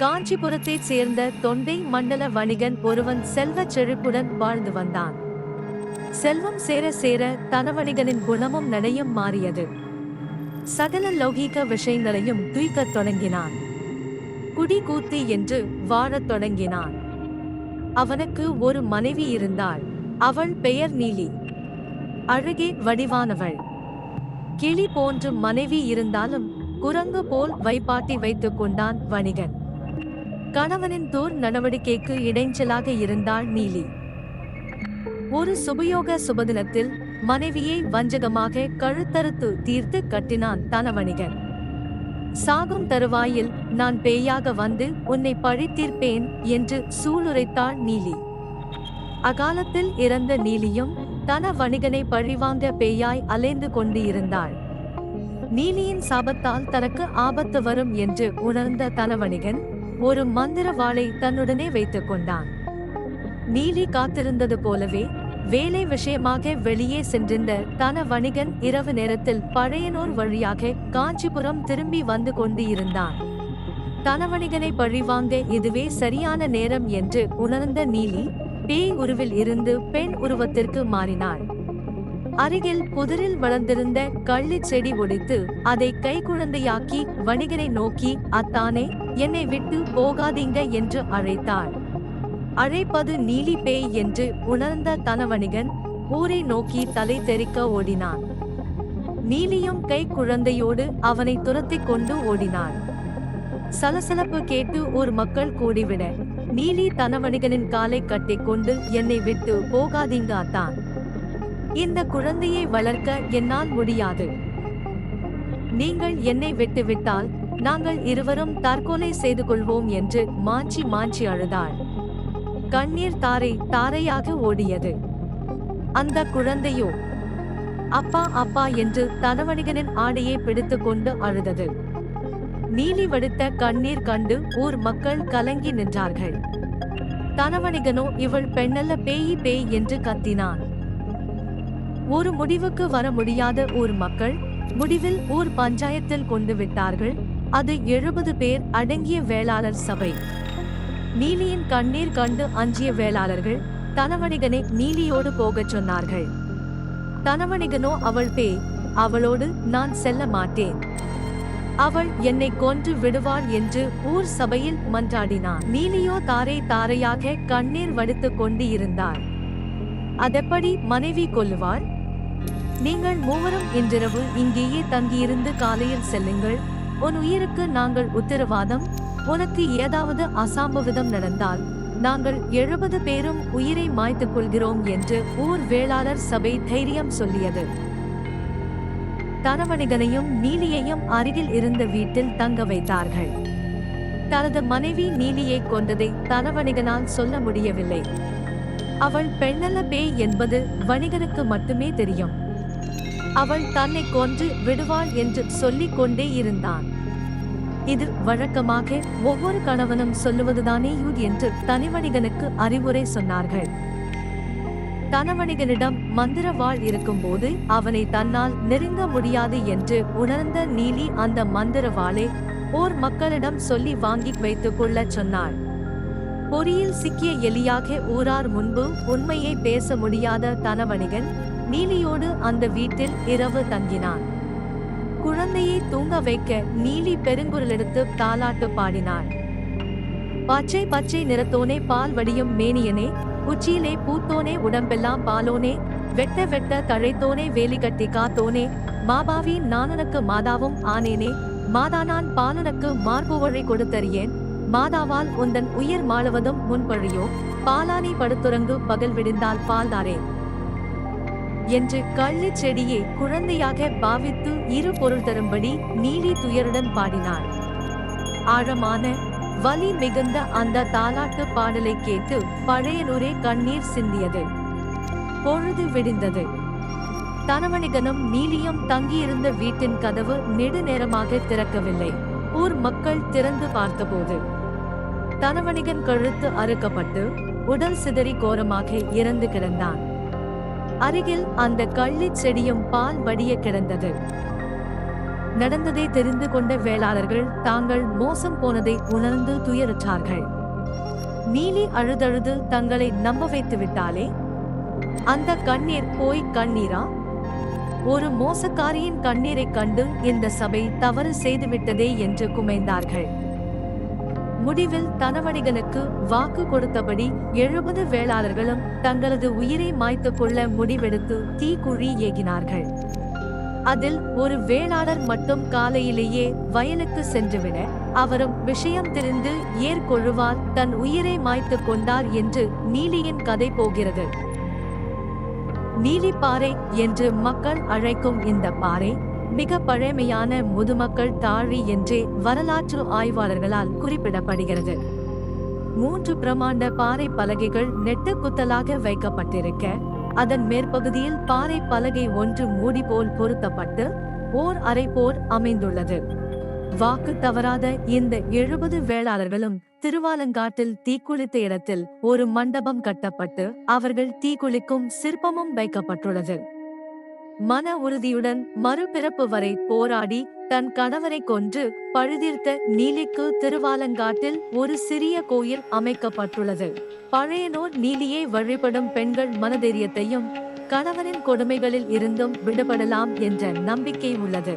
காஞ்சிபுரத்தைச் சேர்ந்த தொண்டை மண்டல வணிகன் ஒருவன் செல்வச் செழிப்புடன் வாழ்ந்து வந்தான். செல்வம் சேர சேர தனவணிகனின் குணமும் நடையும் மாறியது. சகல லௌகீக விஷயங்களையும் தூய்க்கத் தொடங்கினான். குடி கூத்தி என்று வாழத் தொடங்கினான். அவனுக்கு ஒரு மனைவி இருந்தாள். அவள் பெயர் நீலி. அழகே வடிவானவள். கிளி போன்று மனைவி இருந்தாலும் குரங்கு போல் வைப்பாட்டி வைத்துக் கொண்டான் வணிகன். கணவனின் தூர் நடவடிக்கைக்கு இடைஞ்சலாக இருந்தாள் நீலி. ஒரு சுபயோக சுபதினத்தில் மனைவியை வஞ்சகமாக கழுத்தறுத்து தீர்த்து கட்டினான் தனவணிகன் சாகும் தருவாயில் நான் பேயாக வந்து உன்னை பழித்தீர்ப்பேன் என்று சூளுரைத்தாள் நீலி. அகாலத்தில் இறந்த நீலியும் தன வணிகனை பழிவாங்க பேயாய் அலைந்து கொண்டு இருந்தாள். நீலியின் சாபத்தால் தனக்கு ஆபத்து வரும் என்று உணர்ந்த தனவணிகன் ஒரு மந்திர வாளை தன்னுடனே வைத்துக் கொண்டான். நீலி காத்திருந்தது போலவே வேலை விஷயமாக வெளியே சென்றிருந்த தன வணிகன் இரவு நேரத்தில் பழையனூர் வழியாக காஞ்சிபுரம் திரும்பி வந்து கொண்டு இருந்தான் தனவணிகனை பழிவாங்க இதுவே சரியான நேரம் என்று உணர்ந்த நீலி பேய் உருவில் இருந்து பெண் உருவத்திற்கு மாறினாள். அருகில் புதரில் வளர்ந்திருந்த கள்ளி செடி ஒடித்து அதை கைக்குழந்தையாக்கி வணிகனை நோக்கி அத்தானே என்னை விட்டு போகாதீங்க என்று அழைத்தாள். அழைப்பது நீலி பேய் என்று உணர்ந்த தனவணிகன் ஊரை நோக்கி தலை தெறிக்க ஓடினான். நீலியும் கை குழந்தையோடு அவனை துரத்திக் கொண்டு ஓடினாள். சலசலப்பு கேட்டு ஊர் மக்கள் கூடிவிட நீலி தனவணிகனின் காலை கட்டிக்கொண்டு என்னை விட்டு போகாதீங்க அத்தான். இந்த குழந்தையை வளர்க்க என்னால் முடியாது. நீங்கள் என்னை விட்டுவிட்டால் நாங்கள் இருவரும் தற்கொலை செய்து கொள்வோம் என்று மாஞ்சி மாஞ்சி அழுதாள். கண்ணீர் தாரை தாரையாக ஓடியது. அந்த குழந்தையோ அப்பா அப்பா என்று தனவணிகனின் ஆடையை பிடித்து கொண்டு அழுதது. நீலி வடித்த கண்ணீர் கண்டு ஊர் மக்கள் கலங்கி நின்றார்கள். தனவணிகனோ இவள் பெண்ணல்ல பேயி பேய் என்று கத்தினான். ஒரு முடிவுக்கு வர முடியாத ஊர் மக்கள் முடிவில் ஊர் பஞ்சாயத்தில் கொண்டு விட்டார்கள். அது எழுபது பேர் அடங்கிய வேளாளர் சபை. நீலியின் கண்ணீர் கண்டு அஞ்சிய வேளாளர்கள் தனவணிகனை நீலியோடு போகச் சொன்னார்கள். தனவணிகனோ அவள் பேய் அவளோடு நான் செல்ல மாட்டேன். அவள் என்னை கொன்று விடுவாள் என்று ஊர் சபையில் மன்றாடினான். நீலியோ தாரை தாரையாக கண்ணீர் வடித்துக் கொண்டு இருந்தார் அதெப்படி மனைவி கொல்லுவாள்? நீங்கள் மூவரும் இன்றிரவு இங்கேயே தங்கியிருந்து காலையில் செல்லுங்கள். உன் உயிருக்கு நாங்கள் உத்தரவாதம். உனக்கு ஏதாவது அசாம்பவிதம் நடந்தால் நாங்கள் எழுபது பேரும் உயிரை மாய்த்துக் கொள்கிறோம் என்று ஊர் வேளாளர் சபை தைரியம் சொல்லியது. தரவணிகனையும் நீலியையும் அருகில் இருந்த வீட்டில் தங்க வைத்தார்கள். தனது மனைவி நீலியை கொண்டதை தனவணிகனால் சொல்ல முடியவில்லை. அவள் பெண்ணல்ல பேய் என்பது வணிகனுக்கு மட்டுமே தெரியும். அவள் தன்னை கொன்று விடுவாள் என்று சொல்லிக் கொண்டே இருந்தான். இது வழக்கமாக ஒவ்வொரு கணவனும் சொல்லுவதுதானே யூத் என்று தனிவணிகனுக்கு அறிவுரை சொன்னார்கள். தனவணிகனிடம் மந்திர வாழ் இருக்கும்போது அவனை தன்னால் நெருங்க முடியாது என்று உணர்ந்த நீலி அந்த மந்திர வாளை ஓர் மக்களிடம் சொல்லி வாங்கி வைத்துக் கொள்ளச் சொன்னாள். பொறியில் சிக்கிய எலியாக ஊரார் முன்பு உண்மையை பேச முடியாத தனவணிகன் நீலியோடு அந்த வீட்டில் இரவு தங்கினான். குழந்தையை தூங்க வைக்க நீலி பெருங்குரலெடுத்து தாலாட்டு பாடினாள். பச்சை பச்சை நிறத்தோனே பால் வடியும் மேனியனே உச்சியிலே பூத்தோனே உடம்பெல்லாம் பாலோனே வெட்ட வெட்ட தழைத்தோனே வேலி கட்டி காத்தோனே மாபாவி நானனுக்கு மாதாவும் ஆனேனே மாதானான் பாலனுக்கு மார்புவழி கொடுத்தறியேன் மாதாவால் உந்தன் உயிர் மாழுவதும் முன்பழியோ பாலானி படுத்துறங்கு பகல் விடிந்தால் பால்தாரேன் என்று கள்ளு செடியை குழந்தையாக பாவித்து இரு பொருள் தரும்படி நீலி துயருடன் பாடினார் ஆழமான வலி மிகுந்த அந்த தாலாட்டு பாடலை கேட்டு பழையனூரே கண்ணீர் சிந்தியது. பொழுது விடிந்தது. தனவணிகனும் நீலியும் தங்கியிருந்த வீட்டின் கதவு நெடுநேரமாக திறக்கவில்லை. ஊர் மக்கள் திறந்து பார்த்தபோது தனவணிகன் கழுத்து அறுக்கப்பட்டு உடல் சிதறி கோரமாக இறந்து கிடந்தான். அருகில் அந்த கள்ளிச் செடியும் பால் வடிய கிடந்தது. நடந்ததை தெரிந்து கொண்ட வேளாளர்கள் தாங்கள் மோசம் போனதை உணர்ந்து துயருற்றார்கள். நீலி அழுதழுது தங்களை நம்ப வைத்து விட்டாலே அந்த கண்ணீர் போய் கண்ணீரா? ஒரு மோசக்காரியின் கண்ணீரைக் கண்டு இந்த சபை தவறு செய்துவிட்டதே என்று குமைந்தார்கள். முடிவில் தனவணிகனுக்கு வாக்கு கொடுத்தபடி எழுபது வேளாளர்களும் தங்களது உயிரை மாய்த்துக் கொள்ள முடிவெடுத்து தீக்குழி ஏகினார்கள். அதில் ஒரு வேளாளர் மட்டும் காலையிலேயே வயலுக்கு சென்றுவிட அவரும் விஷயம் தெரிந்து ஏற்கொழுவால் தன் உயிரை மாய்த்துக் கொண்டார் என்று நீலியின் கதை போகிறது. நீலிப்பாறை என்று மக்கள் அழைக்கும் இந்த பாறை மிக பழமையான முதுமக்கள் தாழி என்றே வரலாற்று ஆய்வாளர்களால் குறிப்பிடப்படுகிறது. மூன்று பிரமாண்ட பாறை பலகைகள் நெட்டு குத்தலாக வைக்கப்பட்டிருக்க அதன் மேற்பகுதியில் பாறை பலகை ஒன்று மூடி போல் பொருத்தப்பட்டு ஓர் அறை போர் அமைந்துள்ளது. வாக்கு தவறாத இந்த எழுபது வேளாளர்களும் திருவாலங்காட்டில் தீக்குளித்த இடத்தில் ஒரு மண்டபம் கட்டப்பட்டு அவர்கள் தீக்குளிக்கும் சிற்பமும் வைக்கப்பட்டுள்ளது. மன உறுதியுடன் மறுபிறப்பு வரை போராடி தன் கணவரை கொன்று பழுதிர்த்த நீலிக்கு திருவாலங்காட்டில் ஒரு சிறிய கோயில் அமைக்கப்பட்டுள்ளது. பழையனோர் நீலியை வழிபடும் பெண்கள் மனதைரியத்தையும் கணவனின் கொடுமைகளில் இருந்தும் விடுபடலாம் என்ற நம்பிக்கை உள்ளது.